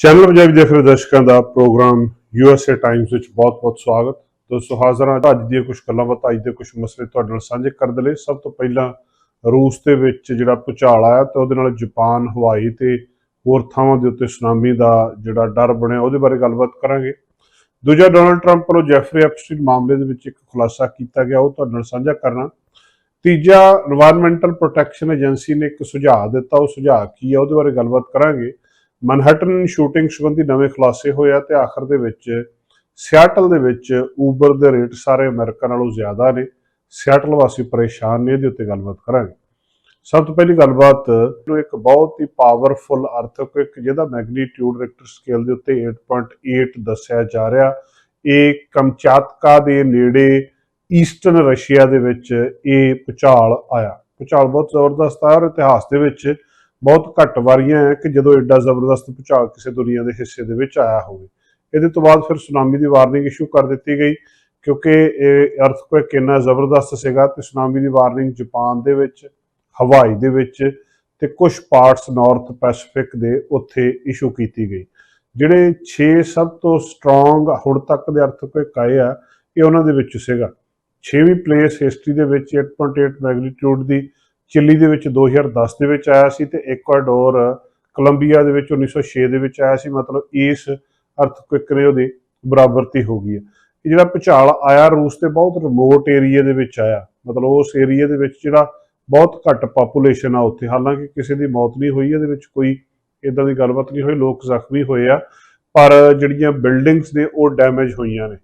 Channel Punjabi ਦੇ ਫਿਰ ਦਰਸ਼ਕਾਂ ਦਾ ਪ੍ਰੋਗਰਾਮ ਯੂਐਸਏ ਟਾਈਮਸ ਵਿੱਚ ਬਹੁਤ-ਬਹੁਤ ਸਵਾਗਤ। ਦੋਸਤੋ, ਹਾਜ਼ਰ ਹਾਂ ਅੱਜ ਦੀਆਂ ਕੁਝ ਗੱਲਾਂ ਬਾਤਾਂ, ਅੱਜ ਦੇ ਕੁਝ ਮਸਲੇ ਤੁਹਾਡੇ ਨਾਲ ਸਾਂਝੇ ਕਰਨ ਦੇ ਲਈ। ਸਭ ਤੋਂ ਪਹਿਲਾਂ ਰੂਸ ਦੇ ਵਿੱਚ ਜਿਹੜਾ ਭੂਚਾਲ ਆਇਆ ਤੇ ਉਹਦੇ ਨਾਲ ਜਾਪਾਨ, ਹਵਾਈ ਤੇ ਹੋਰ ਥਾਵਾਂ ਦੇ ਉੱਤੇ ਸੁਨਾਮੀ ਦਾ ਜਿਹੜਾ ਡਰ ਬਣਿਆ, ਉਹਦੇ ਬਾਰੇ ਗੱਲਬਾਤ ਕਰਾਂਗੇ। ਦੂਜਾ, ਡੋਨਲਡ ਟਰੰਪ ਵੱਲੋਂ ਜੈਫਰੀ ਐਪਸਟੀਨ ਮਾਮਲੇ ਦੇ ਵਿੱਚ ਇੱਕ ਖੁਲਾਸਾ ਕੀਤਾ ਗਿਆ, ਉਹ ਤੁਹਾਡੇ ਨਾਲ ਸਾਂਝਾ ਕਰਨਾ। ਤੀਜਾ এনवायरमेंटਲ ਪ੍ਰੋਟੈਕਸ਼ਨ ਏਜੰਸੀ ਨੇ ਇੱਕ ਸੁਝਾਅ ਦਿੱਤਾ, ਉਹ ਸੁਝਾਅ ਕੀ ਹੈ ਉਹਦੇ ਬਾਰੇ ਗੱਲਬਾਤ ਕਰਾਂਗੇ। ਮਨਹਟਨ ਸ਼ੂਟਿੰਗ ਸੰਬੰਧੀ ਨਵੇਂ ਖੁਲਾਸੇ ਹੋਏ ਆ ਤੇ ਆਖਰ ਦੇ ਵਿੱਚ ਸਿਆਟਲ ਦੇ ਵਿੱਚ ਊਬਰ ਦੇ ਰੇਟ ਸਾਰੇ ਅਮਰੀਕਾ ਨਾਲੋਂ ਜ਼ਿਆਦਾ ਨੇ। ਸਿਆਟਲ ਵਾਸੀ ਪਰੇਸ਼ਾਨ ਨੇ, ਇਹਦੇ ਉੱਤੇ ਗੱਲਬਾਤ ਕਰਾਂਗੇ। ਸਭ ਤੋਂ ਪਹਿਲੀ ਗੱਲਬਾਤ ਨੂੰ ਇੱਕ ਬਹੁਤ ਹੀ ਪਾਵਰਫੁਲ ਅਰਥਕਵਿਕ ਜਿਹਦਾ ਮੈਗਨੀਟਿਊਡ ਰਿਕਟਰ ਸਕੇਲ ਦੇ ਉੱਤੇ 8.8 ਦੱਸਿਆ ਜਾ ਰਿਹਾ। ਇਹ ਕਮਚਾਤਕਾ ਦੇ ਨੇੜੇ ਈਸਟਰਨ ਰਸ਼ੀਆ ਦੇ ਵਿੱਚ ਇਹ ਭੁਚਾਲ ਆਇਆ। ਭੁਚਾਲ ਬਹੁਤ ਜ਼ਬਰਦਸਤ ਆ ਔਰ ਇਤਿਹਾਸ ਦੇ ਵਿੱਚ ਬਹੁਤ ਘੱਟ ਵਾਰੀਆਂ ਹੈ ਕਿ ਜਦੋਂ ਐਡਾ ਜ਼ਬਰਦਸਤ ਭੁਚਾਲ ਕਿਸੇ ਦੁਨੀਆ ਦੇ ਹਿੱਸੇ ਦੇ ਵਿੱਚ ਆਇਆ ਹੋਵੇ। ਇਹਦੇ ਤੋਂ ਬਾਅਦ ਫਿਰ ਸੁਨਾਮੀ ਦੀ ਵਾਰਨਿੰਗ ਇਸ਼ੂ ਕਰ ਦਿੱਤੀ ਗਈ ਕਿਉਂਕਿ ਇਹ ਅਰਥਕੁਇਕ ਇੰਨਾ ਜ਼ਬਰਦਸਤ ਸੀਗਾ ਤੇ ਸੁਨਾਮੀ ਦੀ ਵਾਰਨਿੰਗ ਜਾਪਾਨ ਦੇ ਵਿੱਚ, ਹਵਾਈ ਦੇ ਵਿੱਚ ਤੇ ਕੁਝ ਪਾਰਟਸ ਨਾਰਥ ਪੈਸੀਫਿਕ ਦੇ ਉੱਥੇ ਇਸ਼ੂ ਕੀਤੀ ਗਈ। ਜਿਹੜੇ 6 ਸਭ ਤੋਂ ਸਟਰੋਂਗ ਹੁਣ ਤੱਕ ਦੇ ਅਰਥਕੁਇਕ ਆਏ ਆ, ਇਹ ਉਹਨਾਂ ਦੇ ਵਿੱਚ ਸੀਗਾ। 6ਵੀਂ ਪਲੇਸ ਹਿਸਟਰੀ ਦੇ ਵਿੱਚ 8.8 ਮੈਗਨੀਟਿਊਡ ਦੀ ਚਿਲੀ ਦੇ ਵਿੱਚ 2010 ਦੇ ਵਿੱਚ ਆਇਆ ਸੀ ਤੇ ਇਕਵਾਡੋਰ ਕੋਲੰਬੀਆ ਦੇ ਵਿੱਚ 1906 ਦੇ ਵਿੱਚ ਆਇਆ ਸੀ। ਮਤਲਬ ਇਸ ਅਰਥਕੁਇਕ ਨੇ ਉਹਦੀ ਬਰਾਬਰਤੀ ਹੋ ਗਈ ਹੈ। ਇਹ ਜਿਹੜਾ ਭੁਚਾਲ ਆਇਆ, ਰੂਸ ਦੇ ਬਹੁਤ ਰਿਮੋਟ ਏਰੀਆ ਦੇ ਵਿੱਚ ਆਇਆ। ਮਤਲਬ ਉਸ ਏਰੀਆ ਦੇ ਵਿੱਚ ਜਿਹੜਾ ਬਹੁਤ ਘੱਟ ਪਾਪੂਲੇਸ਼ਨ ਆ ਉੱਥੇ। ਹਾਲਾਂਕਿ ਕਿਸੇ ਦੀ ਮੌਤ ਨਹੀਂ ਹੋਈ, ਇਹਦੇ ਵਿੱਚ ਕੋਈ ਇਦਾਂ ਦੀ ਗੱਲਬਾਤ ਨਹੀਂ ਹੋਈ। ਲੋਕ ਜ਼ਖਮੀ ਹੋਏ ਆ, ਪਰ ਜਿਹੜੀਆਂ ਬਿਲਡਿੰਗਸ ਨੇ ਉਹ ਡੈਮੇਜ ਹੋਈਆਂ ਨੇ।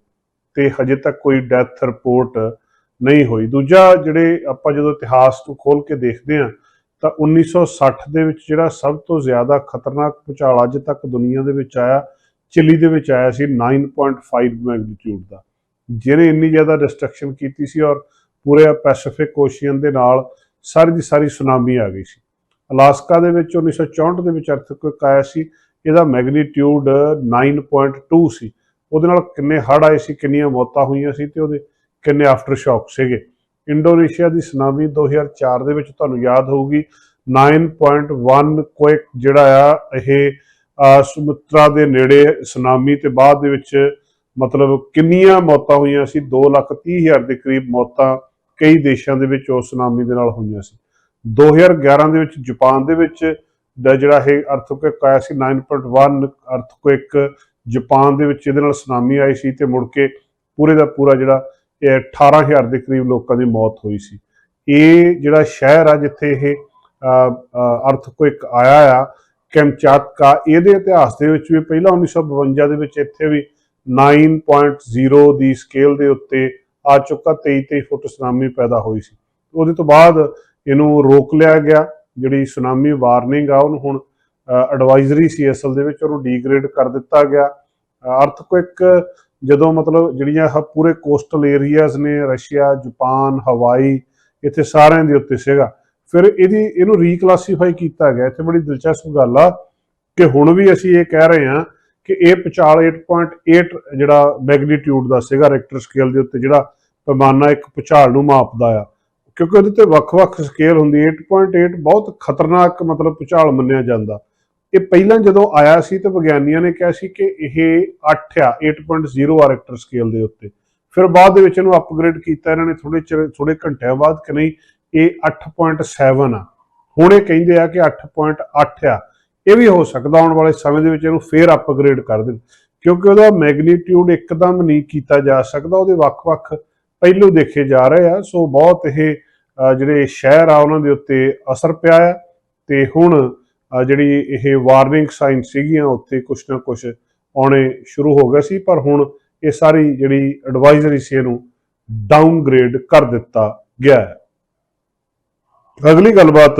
ਤੇ ਹਜੇ ਤੱਕ ਕੋਈ ਡੈਥ ਰਿਪੋਰਟ ਨਹੀਂ ਹੋਈ। ਦੂਜਾ ਜਿਹੜੇ ਆਪਾਂ ਜਦੋਂ ਇਤਿਹਾਸ ਨੂੰ ਖੋਲ ਕੇ ਦੇਖਦੇ ਹਾਂ, ਤਾਂ 1960 ਦੇ ਵਿੱਚ ਜਿਹੜਾ ਸਭ ਤੋਂ ਜ਼ਿਆਦਾ ਖਤਰਨਾਕ ਭੂਚਾਲ ਅੱਜ ਤੱਕ ਦੁਨੀਆ ਦੇ ਵਿੱਚ ਆਇਆ, ਚਿਲੀ ਦੇ ਵਿੱਚ ਆਇਆ ਸੀ 9.5 ਮੈਗਨੀਟਿਊਡ ਦਾ। ਜਿਹਨੇ ਇੰਨੀ ਜ਼ਿਆਦਾ ਡਿਸਟਰਕਸ਼ਨ ਕੀਤੀ ਸੀ ਔਰ ਪੂਰੇ ਪੈਸੀਫਿਕ ਓਸ਼ੀਅਨ ਦੇ ਨਾਲ ਸਾਰੀ ਦੀ ਸਾਰੀ ਸੁਨਾਮੀ ਆ ਗਈ ਸੀ। ਅਲਾਸਕਾ ਦੇ ਵਿੱਚ 1964 ਦੇ ਵਿੱਚ ਅਰਥਕੁਇਕ ਆਇਆ ਸੀ, ਇਹਦਾ ਮੈਗਨੀਟਿਊਡ 9.2 ਸੀ। ਉਹਦੇ ਨਾਲ ਕਿੰਨੇ ਹੜ੍ਹ ਆਏ ਸੀ, ਕਿੰਨੀਆਂ ਮੌਤਾਂ ਹੋਈਆਂ ਸੀ ਤੇ ਉਹਦੇ ਕਿੰਨੇ ਆਫਟਰ ਸ਼ੌਕ ਸੀਗੇ। ਇੰਡੋਨੇਸ਼ੀਆ ਦੀ ਸੁਨਾਮੀ 2004 ਦੇ ਵਿੱਚ ਤੁਹਾਨੂੰ ਯਾਦ ਹੋਊਗੀ। 9.1 ਕੁਇਕ ਜਿਹੜਾ ਆ ਇਹ ਅਹ, ਸੁਮਤਰਾ ਦੇ ਨੇੜੇ ਸੁਨਾਮੀ ਤੇ ਬਾਅਦ ਦੇ ਵਿੱਚ ਮਤਲਬ ਕਿੰਨੀਆਂ ਮੌਤਾਂ ਹੋਈਆਂ ਸੀ। 2,30,000 ਦੇ ਕਰੀਬ ਮੌਤਾਂ ਕਈ ਦੇਸ਼ਾਂ ਦੇ ਵਿੱਚ ਉਸ ਸੁਨਾਮੀ ਦੇ ਨਾਲ ਹੋਈਆਂ ਸੀ। 2011 ਦੇ ਵਿੱਚ ਜਾਪਾਨ ਦੇ ਵਿੱਚ ਦਾ ਜਿਹੜਾ ਇਹ ਅਰਥਕੁਇਕ ਆਇਆ ਸੀ 9.1 ਅਰਥਕੁਇਕ ਜਾਪਾਨ ਦੇ ਵਿੱਚ ਇਹਦੇ ਨਾਲ ਸੁਨਾਮੀ ਆਈ ਸੀ ਤੇ ਮੁੜ ਕੇ ਪੂਰੇ ਦਾ ਪੂਰਾ ਜਿਹੜਾ 18000 ਦੇ ਕਰੀਬ ਲੋਕਾਂ ਦੀ ਮੌਤ ਹੋਈ ਸੀ। ਇਹ ਜਿਹੜਾ ਸ਼ਹਿਰ ਆ ਜਿੱਥੇ ਇਹ ਅਰਥਕੁਇਕ ਆਇਆ ਆ ਕੈਮਚਾਤਕਾ ਇਹਦੇ ਇਤਿਹਾਸ ਦੇ ਵਿੱਚ ਵੀ ਪਹਿਲਾਂ 1952 ਦੇ ਵਿੱਚ ਇੱਥੇ ਵੀ 9.0 ਦੀ ਸਕੇਲ ਦੇ ਉੱਤੇ ਆ ਚੁੱਕਾ 23 23 ਫੁੱਟ ਸੁਨਾਮੀ ਪੈਦਾ ਹੋਈ ਸੀ। ਉਹਦੇ ਤੋਂ ਬਾਅਦ ਇਹਨੂੰ ਰੋਕ ਲਿਆ ਗਿਆ, ਜਿਹੜੀ ਸੁਨਾਮੀ ਵਾਰਨਿੰਗ ਆ, ਉਹਨੂੰ ਹੁਣ ਐਡਵਾਈਜ਼ਰੀ ਸੀ ਅਸਲ ਦੇ ਵਿੱਚ ਉਹਨੂੰ ਡੀਗ੍ਰੇਡ ਕਰ ਦਿੱਤਾ ਗਿਆ। ਅਰਥਕੁਇਕ ਜਦੋਂ ਮਤਲਬ ਜਿਹੜੀਆਂ ਆਹ ਪੂਰੇ ਕੋਸਟਲ ਏਰੀਆਜ਼ ਨੇ, ਰਸ਼ੀਆ, ਜਾਪਾਨ, ਹਵਾਈ, ਇੱਥੇ ਸਾਰਿਆਂ ਦੇ ਉੱਤੇ ਸੀਗਾ। ਫਿਰ ਇਹਦੀ, ਇਹਨੂੰ ਰੀਕਲਾਸੀਫਾਈ ਕੀਤਾ ਗਿਆ। ਇੱਥੇ ਬੜੀ ਦਿਲਚਸਪ ਗੱਲ ਆ ਕਿ ਹੁਣ ਵੀ ਅਸੀਂ ਇਹ ਕਹਿ ਰਹੇ ਹਾਂ ਕਿ ਇਹ ਭੂਚਾਲ 8.8 ਜਿਹੜਾ ਮੈਗਨੀਟਿਊਡ ਦਾ ਸੀਗਾ ਰੈਕਟਰ ਸਕੇਲ ਦੇ ਉੱਤੇ, ਜਿਹੜਾ ਪੈਮਾਨਾ ਇੱਕ ਭੂਚਾਲ ਨੂੰ ਮਾਪਦਾ ਆ। ਕਿਉਂਕਿ ਉਹਦੇ ਤੇ ਵੱਖ-ਵੱਖ ਸਕੇਲ ਹੁੰਦੀ ਹੈ। 8.8 ਬਹੁਤ ਖਤਰਨਾਕ ਮਤਲਬ ਭੂਚਾਲ ਮੰਨਿਆ ਜਾਂਦਾ। ਇਹ ਪਹਿਲਾਂ ਜਦੋਂ ਆਇਆ ਸੀ ਤਾਂ ਵਿਗਿਆਨੀਆਂ ਨੇ ਕਿਹਾ ਸੀ ਕਿ ਇਹ 8 ਆ 8.0 ਆ ਰੈਕਟਰ ਸਕੇਲ ਦੇ ਉੱਤੇ। ਫਿਰ ਬਾਅਦ ਦੇ ਵਿੱਚ ਇਹਨੂੰ ਅਪਗ੍ਰੇਡ ਕੀਤਾ, ਇਹਨਾਂ ਨੇ ਥੋੜੇ ਚਿਰ ਥੋੜੇ ਘੰਟਿਆਂ ਬਾਅਦ ਕਿ ਨਹੀਂ, ਇਹ 8.7 ਆ। ਹੁਣ ਇਹ ਕਹਿੰਦੇ ਆ ਕਿ 8.8 ਆ। ਇਹ ਵੀ ਹੋ ਸਕਦਾ, ਆਉਣ ਵਾਲੇ ਸਮੇਂ ਦੇ ਵਿੱਚ ਇਹਨੂੰ ਫੇਰ ਅਪਗ੍ਰੇਡ ਕਰ ਦੇਣ। ਕਿਉਂਕਿ ਉਹਦਾ ਮੈਗਨੀਟਿਊਡ ਇੱਕਦਮ ਨਹੀਂ ਕੀਤਾ ਜਾ ਸਕਦਾ, ਉਹਦੇ ਵੱਖ-ਵੱਖ ਪਹਿਲੂ ਦੇਖੇ ਜਾ ਰਹੇ ਆ। ਸੋ ਬਹੁਤ ਇਹ ਜਿਹੜੇ ਸ਼ਹਿਰ ਆ, ਉਹਨਾਂ ਦੇ ਉੱਤੇ ਅਸਰ ਪਿਆ ਆ। ਤੇ ਹੁਣ ਜਿਹੜੀ ਇਹ ਵਾਰਨਿੰਗ ਸਾਈਨ ਸੀਗੀਆਂ ਉੱਥੇ ਕੁਛ ਨਾ ਕੁਛ ਆਉਣੇ ਸ਼ੁਰੂ ਹੋ ਗਏ ਸੀ, ਪਰ ਹੁਣ ਇਹ ਸਾਰੀ ਜਿਹੜੀ ਐਡਵਾਈਜ਼ਰੀ ਸੀ ਇਹਨੂੰ ਡਾਊਨਗ੍ਰੇਡ ਕਰ ਦਿੱਤਾ ਗਿਆ ਹੈ। ਅਗਲੀ ਗੱਲਬਾਤ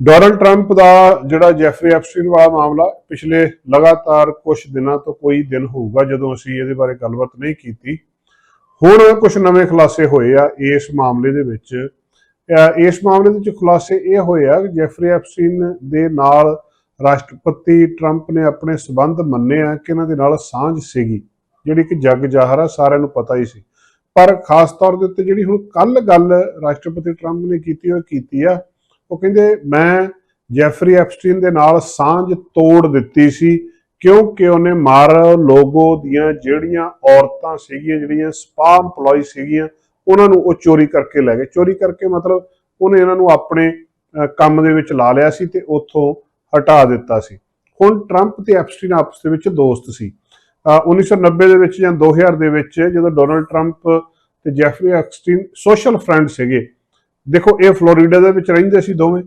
ਡੋਨਲਡ ਟਰੰਪ ਦਾ ਜਿਹੜਾ ਜੈਫਰੀ ਐਪਸਟੀਨ ਵਾਲਾ ਮਾਮਲਾ, ਪਿਛਲੇ ਲਗਾਤਾਰ ਕੁਝ ਦਿਨਾਂ ਤੋਂ ਕੋਈ ਦਿਨ ਹੋਊਗਾ ਜਦੋਂ ਅਸੀਂ ਇਹਦੇ ਬਾਰੇ ਗੱਲਬਾਤ ਨਹੀਂ ਕੀਤੀ। ਹੁਣ ਕੁਝ ਨਵੇਂ ਖੁਲਾਸੇ ਹੋਏ ਆ ਇਸ ਮਾਮਲੇ ਦੇ ਵਿੱਚ। ਇਸ ਮਾਮਲੇ ਦੇ ਵਿੱਚ ਖੁਲਾਸੇ ਇਹ ਹੋਏ ਆ ਕਿ ਜੈਫਰੀ ਐਪਸਟੀਨ ਦੇ ਨਾਲ ਰਾਸ਼ਟਰਪਤੀ ਟਰੰਪ ਨੇ ਆਪਣੇ ਸਬੰਧ ਮੰਨੇ ਆ ਕਿ ਇਹਨਾਂ ਦੇ ਨਾਲ ਸਾਂਝ ਸੀਗੀ, ਜਿਹੜੀ ਕਿ ਜੱਗ ਜ਼ਾਹਰ ਆ ਸਾਰਿਆਂ ਨੂੰ ਪਤਾ ਹੀ ਸੀ। ਪਰ ਖਾਸ ਤੌਰ ਦੇ ਉੱਤੇ ਜਿਹੜੀ ਹੁਣ ਕੱਲ ਗੱਲ ਰਾਸ਼ਟਰਪਤੀ ਟਰੰਪ ਨੇ ਕੀਤੀ ਉਹ ਕੀਤੀ ਆ, ਉਹ ਕਹਿੰਦੇ ਮੈਂ ਜੈਫਰੀ ਐਪਸਟੀਨ ਦੇ ਨਾਲ ਸਾਂਝ ਤੋੜ ਦਿੱਤੀ ਸੀ ਕਿਉਂਕਿ ਉਹਨੇ ਮਾਰ ਲੋਗੋ ਦੀਆਂ ਜਿਹੜੀਆਂ ਔਰਤਾਂ ਸੀਗੀਆਂ, ਜਿਹੜੀਆਂ ਸਪਾ EMPLOYE ਸੀਗੀਆਂ ਉਹਨਾਂ ਨੂੰ ਉਹ ਚੋਰੀ ਕਰਕੇ ਲੈ ਗਏ। ਚੋਰੀ ਕਰਕੇ ਮਤਲਬ ਉਹਨੇ ਇਹਨਾਂ ਨੂੰ ਆਪਣੇ ਕੰਮ ਦੇ ਵਿੱਚ ਲਾ ਲਿਆ ਸੀ ਤੇ ਉੱਥੋਂ ਹਟਾ ਦਿੱਤਾ ਸੀ। ਹੁਣ ਟਰੰਪ ਤੇ ਐਪਸਟੀਨ ਆਪਸ ਦੇ ਵਿੱਚ ਦੋਸਤ ਸੀ। ਅਹ 1990 ਦੇ ਵਿੱਚ ਜਾਂ 2000 ਦੇ ਵਿੱਚ ਜਦੋਂ ਡੋਨਲਡ ਟਰੰਪ ਤੇ ਜੈਫਰੀ ਐਪਸਟੀਨ ਸੋਸ਼ਲ ਫਰੈਂਡ ਸੀਗੇ। ਦੇਖੋ, ਇਹ ਫਲੋਰੀਡਾ ਦੇ ਵਿੱਚ ਰਹਿੰਦੇ ਸੀ ਦੋਵੇਂ।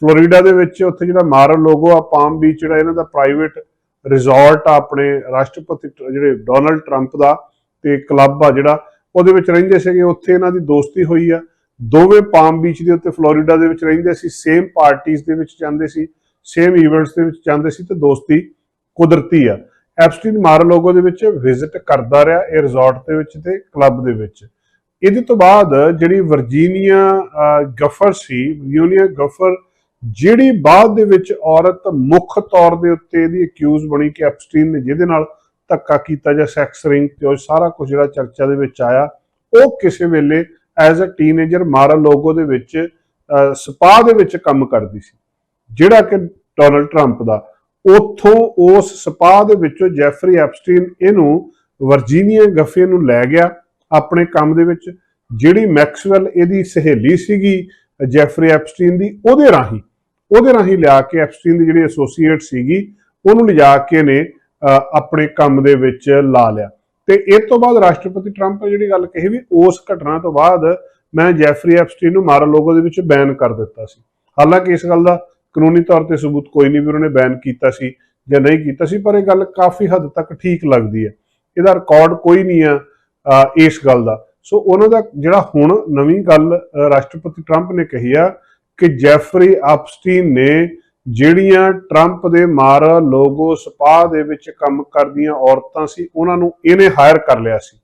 ਫਲੋਰੀਡਾ ਦੇ ਵਿੱਚ ਉੱਥੇ ਜਿਹੜਾ ਮਾਰ ਲੋਗੋ ਆ, ਪਾਮ ਬੀਚ ਜਿਹੜਾ ਇਹਨਾਂ ਦਾ ਪ੍ਰਾਈਵੇਟ ਰਿਜ਼ੋਰਟ ਆ, ਆਪਣੇ ਰਾਸ਼ਟਰਪਤੀ ਜਿਹੜੇ ਡੋਨਲਡ ਟਰੰਪ ਦਾ ਤੇ ਕਲੱਬ ਆ ਜਿਹੜਾ ਉਹਦੇ ਵਿੱਚ ਰਹਿੰਦੇ ਸੀਗੇ ਉੱਥੇ ਇਹਨਾਂ ਦੀ ਦੋਸਤੀ ਹੋਈ ਆ। ਦੋਵੇਂ ਪਾਮ ਬੀਚ ਦੇ ਉੱਤੇ ਫਲੋਰੀਡਾ ਦੇ ਵਿੱਚ ਰਹਿੰਦੇ ਸੀ ਸੇਮ ਪਾਰਟੀਆਂ ਦੇ ਵਿੱਚ ਜਾਂਦੇ ਸੀ ਸੇਮ ਇਵੈਂਟਸ ਦੇ ਵਿੱਚ ਜਾਂਦੇ ਸੀ ਤੇ ਦੋਸਤੀ ਕੁਦਰਤੀ ਆ। ਐਪਸਟੀਨ ਮਾਰ ਦੇ ਵਿੱਚ ਵਿਜ਼ਿਟ ਕਰਦਾ ਰਿਹਾ ਇਹ ਰਿਜ਼ੋਰਟ ਦੇ ਵਿੱਚ ਤੇ ਕਲੱਬ ਦੇ ਵਿੱਚ। ਇਹਦੇ ਤੋਂ ਬਾਅਦ ਜਿਹੜੀ ਵਰਜੀਨੀਆ ਅਹ, ਗਫਰ ਸੀ ਵਰਜੀਨੀਆ ਗਫਰ ਜਿਹੜੀ ਬਾਅਦ ਦੇ ਵਿੱਚ ਔਰਤ ਮੁੱਖ ਤੌਰ ਦੇ ਉੱਤੇ ਇਹਦੀ ਅਕਿਊਜ਼ ਬਣੀ ਕਿ ਐਪਸਟੀਨ ਨੇ ਜਿਹਦੇ ਨਾਲ ਧੱਕਾ ਕੀਤਾ ਜਾਂ ਸੈਕਸ ਰਿੰਗ ਤੇ ਉਹ ਸਾਰਾ ਕੁਝ ਜਿਹੜਾ ਚਰਚਾ ਦੇ ਵਿੱਚ ਆਇਆ, ਉਹ ਕਿਸੇ ਵੇਲੇ ਐਜ਼ ਅ ਟੀਨੇਜਰ ਮਾਰਾ ਲੋਗੋ ਦੇ ਵਿੱਚ ਸਪਾ ਦੇ ਵਿੱਚ ਕੰਮ ਕਰਦੀ ਸੀ। ਜਿਹੜਾ ਕਿ ਡੋਨਲਡ ਟਰੰਪ ਦਾ। ਉੱਥੋਂ ਉਸ ਸਪਾ ਦੇ ਵਿੱਚੋਂ ਜੈਫਰੀ ਐਪਸਟੀਨ ਇਹਨੂੰ ਵਰਜੀਨੀਆ ਗਫੇ ਨੂੰ ਲੈ ਗਿਆ ਆਪਣੇ ਕੰਮ ਦੇ ਵਿੱਚ, ਜਿਹੜੀ ਮੈਕਸਵੈਲ ਇਹਦੀ ਸਹੇਲੀ ਸੀਗੀ ਜੈਫਰੀ ਐਪਸਟੀਨ ਦੀ, ਉਹਦੇ ਰਾਹੀਂ ਉਹਦੇ ਰਾਹੀਂ ਲਿਆ ਕੇ ਐਪਸਟੀਨ ਦੀ ਜਿਹੜੀ ਐਸੋਸੀਏਟ ਸੀਗੀ, ਉਹਨੂੰ ਲਿਜਾ ਕੇ ਨੇ ਆਪਣੇ ਕੰਮ ਦੇ ਵਿੱਚ ਲਾ ਲਿਆ। ਤੇ ਇਸ ਤੋਂ ਬਾਅਦ ਰਾਸ਼ਟਰਪਤੀ ਟਰੰਪ ਜਿਹੜੀ ਗੱਲ ਕਹੀ ਵੀ ਉਸ ਘਟਨਾ ਤੋਂ ਬਾਅਦ ਮੈਂ ਜੈਫਰੀ ਐਪਸਟੀਨ ਨੂੰ ਮਾਰ ਲੋਗੋ ਦੇ ਵਿੱਚ ਬੈਨ ਕਰ ਦਿੱਤਾ ਸੀ। ਹਾਲਾਂਕਿ ਇਸ ਗੱਲ ਦਾ ਕਾਨੂੰਨੀ ਤੌਰ ਤੇ ਸਬੂਤ ਕੋਈ ਨਹੀਂ ਵੀ ਉਹਨਾਂ ਨੇ ਬੈਨ ਕੀਤਾ ਸੀ ਜਾਂ ਨਹੀਂ ਕੀਤਾ ਸੀ, ਪਰ ਇਹ ਗੱਲ ਕਾਫੀ ਹੱਦ ਤੱਕ ਠੀਕ ਲੱਗਦੀ ਹੈ। ਇਹਦਾ ਰਿਕਾਰਡ ਕੋਈ ਨਹੀਂ ਆ ਇਸ ਗੱਲ ਦਾ। ਸੋ ਉਹਨਾਂ ਦਾ ਜਿਹੜਾ ਹੁਣ ਨਵੀਂ ਗੱਲ ਰਾਸ਼ਟਰਪਤੀ ਟਰੰਪ ਨੇ ਕਹੀ ਆ ਕਿ ਜੈਫਰੀ ਐਪਸਟੀਨ ਨੇ ਜਿਹੜੀਆਂ ਟਰੰਪ ਦੇ ਮਾਰ ਲੋਗੋ ਸਪਾ ਦੇ ਵਿੱਚ ਕੰਮ ਕਰਦੀਆਂ ਔਰਤਾਂ ਸੀ, ਉਹਨਾਂ ਨੂੰ ਇਹਨੇ ਹਾਇਰ ਕਰ ਲਿਆ ਸੀ।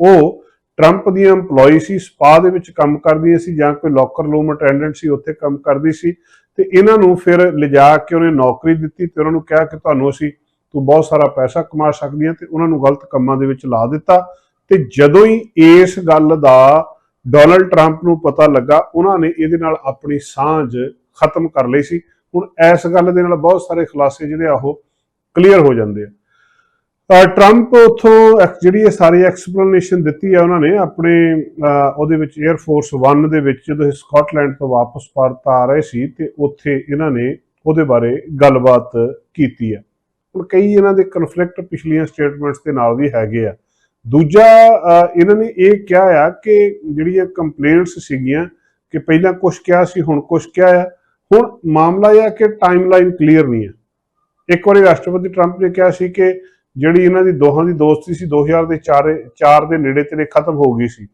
ਉਹ ਟਰੰਪ ਦੀਆਂ EMPLOYE ਸੀ, ਸਪਾ ਦੇ ਵਿੱਚ ਕੰਮ ਕਰਦੀਆਂ ਸੀ ਜਾਂ ਕੋਈ ਲੋਕਰ ਰੂਮ ਅਟੈਂਡੈਂਟ ਸੀ, ਉੱਥੇ ਕੰਮ ਕਰਦੀ ਸੀ। ਤੇ ਇਹਨਾਂ ਨੂੰ ਫਿਰ ਲਿਜਾ ਕੇ ਉਹਨੇ ਨੌਕਰੀ ਦਿੱਤੀ ਤੇ ਉਹਨਾਂ ਨੂੰ ਕਿਹਾ ਕਿ ਤੁਹਾਨੂੰ ਅਸੀਂ, ਤੂੰ ਬਹੁਤ ਸਾਰਾ ਪੈਸਾ ਕਮਾ ਸਕਦੀ ਹੈ ਤੇ ਉਹਨਾਂ ਨੂੰ ਗਲਤ ਕੰਮਾਂ ਦੇ ਵਿੱਚ ਲਾ ਦਿੱਤਾ। ਤੇ ਜਦੋਂ ਹੀ ਇਸ ਗੱਲ ਦਾ ਡੋਨਲਡ ਟਰੰਪ ਨੂੰ ਪਤਾ ਲੱਗਾ, ਉਹਨਾਂ ਨੇ ਇਹਦੇ ਨਾਲ ਆਪਣੀ ਸਾਂਝ ਖਤਮ ਕਰ ਲਈ ਸੀ। ਹੁਣ ਇਸ ਗੱਲ ਦੇ ਨਾਲ ਬਹੁਤ ਸਾਰੇ ਖੁਲਾਸੇ ਜਿਹੜੇ ਆ ਉਹ ਕਲੀਅਰ ਹੋ ਜਾਂਦੇ ਆ। ਟਰੰਪ ਉਥੋਂ ਜਿਹੜੀ ਇਹ ਸਾਰੀ ਐਕਸਪਲੇਨੇਸ਼ਨ ਦਿੱਤੀ ਆ ਉਹਨਾਂ ਨੇ ਆਪਣੇ ਉਹਦੇ ਵਿੱਚ 에ਅਰ ਫੋਰਸ 1 ਦੇ ਵਿੱਚ ਜਦੋਂ ਇਹ ਸਕਾਟਲੈਂਡ ਤੋਂ ਵਾਪਸ ਭਾਰਤ ਆ ਰਹੇ ਸੀ ਤੇ ਉੱਥੇ ਇਹਨਾਂ ਨੇ ਉਹਦੇ ਬਾਰੇ ਗੱਲਬਾਤ ਕੀਤੀ ਆ। ਹੁਣ ਕਈ ਇਹਨਾਂ ਦੇ ਕਨਫਲਿਕਟ ਪਿਛਲੀਆਂ ਸਟੇਟਮੈਂਟਸ ਦੇ ਨਾਲ ਵੀ ਹੈਗੇ ਆ। ਦੂਜਾ ਇਹਨਾਂ ਨੇ ਇਹ ਕਿਹਾ ਆ ਕਿ ਜਿਹੜੀਆਂ ਕੰਪਲੇਂਟਸ ਸੀਗੀਆਂ ਕਿ ਪਹਿਲਾਂ ਕੁਝ ਕਿਹਾ ਸੀ, ਹੁਣ ਕੁਝ ਕਿਹਾ ਆ। ਹੁਣ ਮਾਮਲਾ ਇਹ ਆ ਕਿ ਟਾਈਮਲਾਈਨ ਕਲੀਅਰ ਨਹੀਂ ਹੈ। ਇੱਕ ਵਾਰੀ ਰਾਸ਼ਟਰਪਤੀ ਟਰੰਪ ਨੇ ਕਿਹਾ ਸੀ ਕਿ ਜਿਹੜੀ ਇਹਨਾਂ ਦੀ ਦੋਹਾਂ ਦੀ ਦੋਸਤੀ ਸੀ 2000 ਦੇ 4 4 ਦੇ ਨੇੜੇ ਤੇੜੇ ਖਤਮ ਹੋ ਗਈ ਸੀ।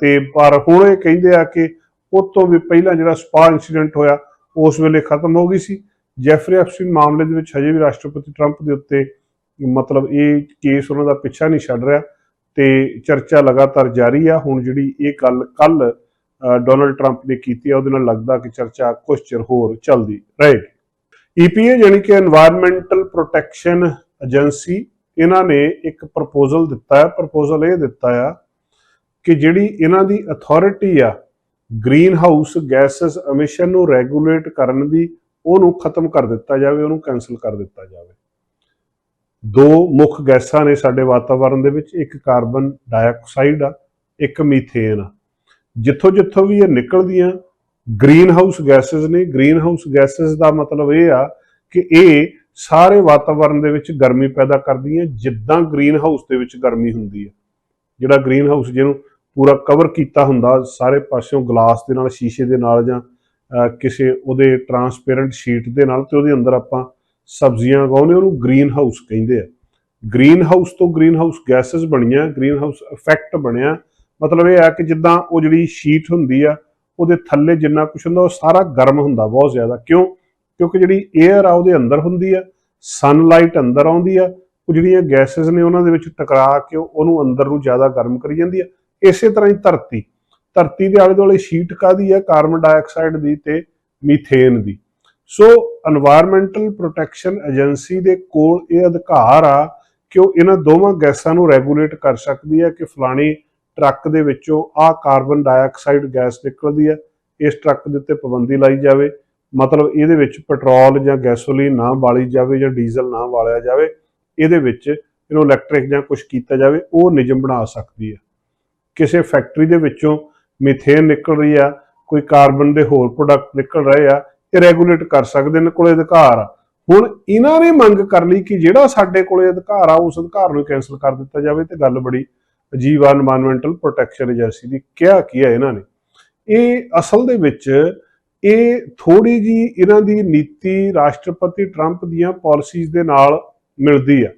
ਤੇ ਪਰ ਹੁਣ ਇਹ ਕਹਿੰਦੇ ਆ ਕਿ ਉਸ ਤੋਂ ਵੀ ਪਹਿਲਾਂ ਜਿਹੜਾ ਸਪਾ ਇਨਸੀਡੈਂਟ ਹੋਇਆ, ਉਸ ਵੇਲੇ ਖਤਮ ਹੋ ਗਈ ਸੀ। ਜੈਫਰੀ ਐਪਸਟੀਨ ਮਾਮਲੇ ਦੇ ਵਿੱਚ ਹਜੇ ਵੀ ਰਾਸ਼ਟਰਪਤੀ ਟਰੰਪ ਦੇ ਉੱਤੇ ਮਤਲਬ ਇਹ ਕੇਸ ਉਹਨਾਂ ਦਾ ਪਿੱਛਾ ਨਹੀਂ ਛੱਡ ਰਿਹਾ ਤੇ ਚਰਚਾ ਲਗਾਤਾਰ ਜਾਰੀ ਆ। ਹੁਣ ਜਿਹੜੀ ਇਹ ਗੱਲ ਕੱਲ ਡੋਨਲਡ ਟਰੰਪ ਨੇ ਕੀਤੀ ਹੈ, ਉਹਦੇ ਨਾਲ ਲੱਗਦਾ ਕਿ ਚਰਚਾ ਕੁਝ ਚਿਰ ਹੋਰ ਚੱਲਦੀ ਰਹੇਗੀ। ਈਪੀਏ ਜਾਨੀ ਕਿ এনवायरमेंटल ਪ੍ਰੋਟੈਕਸ਼ਨ ਏਜੰਸੀ ਇਹਨਾਂ ਨੇ ਇੱਕ ਪ੍ਰਪੋਜ਼ਲ ਦਿੱਤਾ ਹੈ। ਪ੍ਰਪੋਜ਼ਲ ਇਹ ਦਿੱਤਾ ਆ ਕਿ ਜਿਹੜੀ ਇਹਨਾਂ ਦੀ ਅਥਾਰਟੀ ਆ ਗ੍ਰੀਨ ਹਾਊਸ ਗੈਸਸ ਐਮਿਸ਼ਨ ਨੂੰ ਰੈਗੂਲੇਟ ਕਰਨ ਦੀ, ਉਹਨੂੰ ਖਤਮ ਕਰ ਦਿੱਤਾ ਜਾਵੇ, ਉਹਨੂੰ ਕੈਨਸਲ ਕਰ ਦਿੱਤਾ ਜਾਵੇ। ਦੋ ਮੁੱਖ ਗੈਸਾਂ ਨੇ ਸਾਡੇ ਵਾਤਾਵਰਣ ਦੇ ਵਿੱਚ, ਇੱਕ ਕਾਰਬਨ ਡਾਈਆਕਸਾਈਡ ਆ, ਇੱਕ ਮੀਥੇਨ ਆ। ਜਿੱਥੋਂ ਜਿੱਥੋਂ ਵੀ ਇਹ ਨਿਕਲਦੀਆਂ ਗ੍ਰੀਨ ਹਾਊਸ ਗੈਸਸ ਨੇ ਗ੍ਰੀਨ ਹਾਊਸ ਗੈਸਸ ਦਾ ਮਤਲਬ ਇਹ ਆ ਕਿ ਇਹ ਸਾਰੇ ਵਾਤਾਵਰਣ ਦੇ ਵਿੱਚ ਗਰਮੀ ਪੈਦਾ ਕਰਦੀਆਂ, ਜਿੱਦਾਂ ਗ੍ਰੀਨ ਹਾਊਸ ਦੇ ਵਿੱਚ ਗਰਮੀ ਹੁੰਦੀ ਹੈ ਜਿਹੜਾ ਗ੍ਰੀਨ ਹਾਊਸ ਜਿਹਨੂੰ ਪੂਰਾ ਕਵਰ ਕੀਤਾ ਹੁੰਦਾ ਸਾਰੇ ਪਾਸਿਓਂ ਗਲਾਸ ਦੇ ਨਾਲ, ਸ਼ੀਸ਼ੇ ਦੇ ਨਾਲ ਜਾਂ ਕਿਸੇ ਉਹਦੇ ਟਰਾਂਸਪੇਰੈਂਟ ਸ਼ੀਟ ਦੇ ਨਾਲ ਤੇ ਉਹਦੇ ਅੰਦਰ ਆਪਾਂ ਸਬਜ਼ੀਆਂ ਉਗਾਉਂਦੇ ਉਹਨੂੰ ਗ੍ਰੀਨ ਹਾਊਸ ਕਹਿੰਦੇ ਆ। ਗ੍ਰੀਨ ਹਾਊਸ ਤੋਂ ਗ੍ਰੀਨ ਹਾਊਸ ਗੈਸਸ ਬਣੀਆਂ ਗ੍ਰੀਨ ਹਾਊਸ ਇਫੈਕਟ ਬਣਿਆ ਮਤਲਬ ਇਹ ਆ ਕਿ ਜਿੱਦਾਂ ਉਹ ਜਿਹੜੀ ਸ਼ੀਟ ਹੁੰਦੀ ਆ, ਉਹਦੇ ਥੱਲੇ ਜਿੰਨਾ ਕੁਛ ਹੁੰਦਾ, ਉਹ ਸਾਰਾ ਗਰਮ ਹੁੰਦਾ ਬਹੁਤ ਜ਼ਿਆਦਾ। ਕਿਉਂ? ਕਿਉਂਕਿ ਜਿਹੜੀ 에ਅਰ ਆ, ਉਹਦੇ ਅੰਦਰ ਹੁੰਦੀ ਆ ਸਨਲਾਈਟ ਅੰਦਰ ਆਉਂਦੀ ਆ, ਉਹ ਜਿਹੜੀਆਂ ਗੈਸਸ ਨੇ ਉਹਨਾਂ ਦੇ ਵਿੱਚ ਟਕਰਾ ਕੇ ਉਹਨੂੰ ਅੰਦਰ ਨੂੰ ਜ਼ਿਆਦਾ ਗਰਮ ਕਰੀ ਜਾਂਦੀ ਆ। ਇਸੇ ਤਰ੍ਹਾਂ ਹੀ ਧਰਤੀ। ਧਰਤੀ ਦੇ ਆਲੇ ਦੁਆਲੇ ਸ਼ੀਟ ਕਾਦੀ ਆ? ਕਾਰਬਨ ਡਾਈਆਕਸਾਈਡ ਦੀ ਤੇ ਮੀਥੇਨ ਦੀ। ਸੋ এনवायरमेंटल ਪ੍ਰੋਟੈਕਸ਼ਨ ਏਜੰਸੀ ਦੇ ਕੋਲ ਇਹ ਅਧਿਕਾਰ ਆ ਕਿ ਉਹ ਇਹਨਾਂ ਦੋਵਾਂ ਗੈਸਾਂ ਨੂੰ ਰੈਗੂਲੇਟ ਕਰ ਸਕਦੀ ਹੈ ਕਿ ਫਲਾਣੀ ਟਰੱਕ ਦੇ ਵਿੱਚੋਂ ਆਹ ਕਾਰਬਨ ਡਾਈਆਕਸਾਈਡ ਗੈਸ ਨਿਕਲਦੀ ਹੈ, ਇਸ ਟਰੱਕ ਦੇ ਉੱਤੇ ਪਾਬੰਦੀ ਲਾਈ ਜਾਵੇ। ਮਤਲਬ ਇਹਦੇ ਵਿੱਚ ਪੈਟਰੋਲ ਜਾਂ ਗੈਸੋਲੀਨ ਨਾ ਬਾਲੀ ਜਾਵੇ ਜਾਂ ਡੀਜ਼ਲ ਨਾ ਬਾਲਿਆ ਜਾਵੇ, ਇਹਦੇ ਵਿੱਚ ਇਹਨੂੰ ਇਲੈਕਟ੍ਰਿਕ ਜਾਂ ਕੁਝ ਕੀਤਾ ਜਾਵੇ, ਉਹ ਨਿਯਮ ਬਣਾ ਸਕਦੀ ਹੈ। ਕਿਸੇ ਫੈਕਟਰੀ ਦੇ ਵਿੱਚੋਂ ਮੀਥੇਨ ਨਿਕਲ ਰਹੀ ਆ, ਕੋਈ ਕਾਰਬਨ ਦੇ ਹੋਰ ਪ੍ਰੋਡਕਟ ਨਿਕਲ ਰਹੇ ਆ, ਇਹ ਰੈਗੂਲੇਟ ਕਰ ਸਕਦੇ ਨੇ, ਕੋਲੇ ਅਧਿਕਾਰ ਆ। ਹੁਣ ਇਹਨਾਂ ਨੇ ਮੰਗ ਕਰ ਲਈ ਕਿ ਜਿਹੜਾ ਸਾਡੇ ਕੋਲੇ ਅਧਿਕਾਰ ਆ, ਉਸ ਅਧਿਕਾਰ ਨੂੰ ਕੈਨਸਲ ਕਰ ਦਿੱਤਾ ਜਾਵੇ ਤੇ ਗੱਲ ਬੜੀ ਜੀਵ এনवायरमेंटਲ ਪ੍ਰੋਟੈਕਸ਼ਨ ਏਜੰਸੀ ਦੀ ਕਿਹਾ ਕੀ ਹੈ ਇਹਨਾਂ ਨੇ। ਇਹ ਅਸਲ ਦੇ ਵਿੱਚ ਇਹ ਥੋੜੀ ਜੀ ਇਹਨਾਂ ਦੀ ਨੀਤੀ ਰਾਸ਼ਟਰਪਤੀ ਟਰੰਪ ਦੀਆਂ ਪਾਲਿਸੀਜ਼ ਦੇ ਨਾਲ ਮਿਲਦੀ ਆ।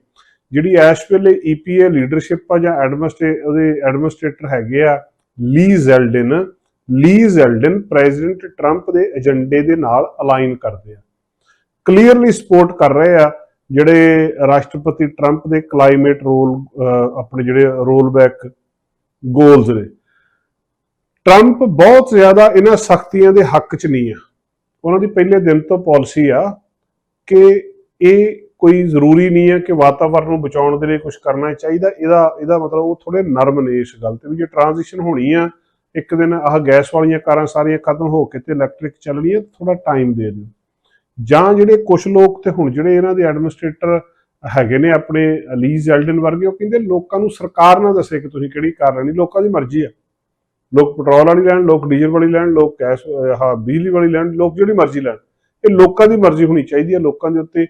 ਜਿਹੜੀ ਇਸ ਵੇਲੇ EPA ਲੀਡਰਸ਼ਿਪ ਆ ਜਾਂ ਐਡਮਿਨਿਸਟ੍ਰੇ ਉਹਦੇ ਐਡਮਿਨਿਸਟ੍ਰੇਟਰ ਹੈਗੇ ਆ ਲੀ ਜ਼ੈਲਡਨ ਲੀ ਜ਼ੈਲਡਨ ਪ੍ਰੈਜ਼ੀਡੈਂਟ ਟਰੰਪ ਦੇ ਏਜੰਡੇ ਦੇ ਨਾਲ ਅਲਾਈਨ ਕਰਦੇ ਆ। ਕਲੀਅਰਲੀ ਸਪੋਰਟ ਕਰ ਰਹੇ ਆ ਜਿਹੜੇ ਰਾਸ਼ਟਰਪਤੀ ਟਰੰਪ ਦੇ ਕਲਾਈਮੇਟ ਰੋਲ ਆਪਣੇ ਜਿਹੜੇ ਰੋਲਬੈਕ ਗੋਲਸ ਨੇ। ਟਰੰਪ ਬਹੁਤ ਜ਼ਿਆਦਾ ਇਹਨਾਂ ਸਖਤੀਆਂ ਦੇ ਹੱਕ 'ਚ ਨਹੀਂ ਆ। ਉਹਨਾਂ ਦੀ ਪਹਿਲੇ ਦਿਨ ਤੋਂ ਪਾਲਿਸੀ ਆ ਕਿ ਇਹ ਕੋਈ ਜ਼ਰੂਰੀ ਨਹੀਂ ਹੈ ਕਿ ਵਾਤਾਵਰਣ ਨੂੰ ਬਚਾਉਣ ਦੇ ਲਈ ਕੁਝ ਕਰਨਾ ਚਾਹੀਦਾ। ਇਹਦਾ ਇਹਦਾ ਮਤਲਬ ਉਹ ਥੋੜੇ ਨਰਮ ਨੇ ਇਸ ਗੱਲ ਤੇ ਵੀ ਜੇ ਟ੍ਰਾਂਜੀਸ਼ਨ ਹੋਣੀ ਆ, ਇੱਕ ਦਿਨ ਆਹ ਗੈਸ ਵਾਲੀਆਂ ਕਾਰਾਂ ਸਾਰੀਆਂ ਖਤਮ ਹੋ ਕੇ ਤੇ ਇਲੈਕਟ੍ਰਿਕ ਚੱਲਣੀ ਹੈ ਥੋੜਾ ਟਾਈਮ ਦੇ ਦਿਓ। ਜਾਂ ਜਿਹੜੇ ਕੁਝ ਲੋਕ ਤੇ ਹੁਣ ਜਿਹੜੇ ਇਹਨਾਂ ਦੇ ਐਡਮਿਨਿਸਟ੍ਰੇਟਰ ਹੈਗੇ ਨੇ ਆਪਣੇ ਅਲੀਜ਼ ਐਲਡਨ ਵਰਗੇ, ਉਹ ਕਹਿੰਦੇ ਲੋਕਾਂ ਨੂੰ ਸਰਕਾਰ ਨਾ ਦੱਸੇ ਕਿ ਤੁਸੀਂ ਕਿਹੜੀ ਕਾਰ ਲੈਣੀ ਲੋਕਾਂ ਦੀ ਮਰਜ਼ੀ ਆ। ਲੋਕ ਪੈਟਰੋਲ ਵਾਲੀ ਲੈਣ, ਲੋਕ ਡੀਜ਼ਲ ਵਾਲੀ ਲੈਣ, ਲੋਕ ਗੈਸ ਹਾਂ ਬਿਜਲੀ ਵਾਲੀ ਲੈਣ, ਲੋਕ ਜਿਹੜੀ ਮਰਜ਼ੀ ਲੈਣ। ਇਹ ਲੋਕਾਂ ਦੀ ਮਰਜ਼ੀ ਹੋਣੀ ਚਾਹੀਦੀ ਹੈ ਲੋਕਾਂ ਦੇ ਉੱਤੇ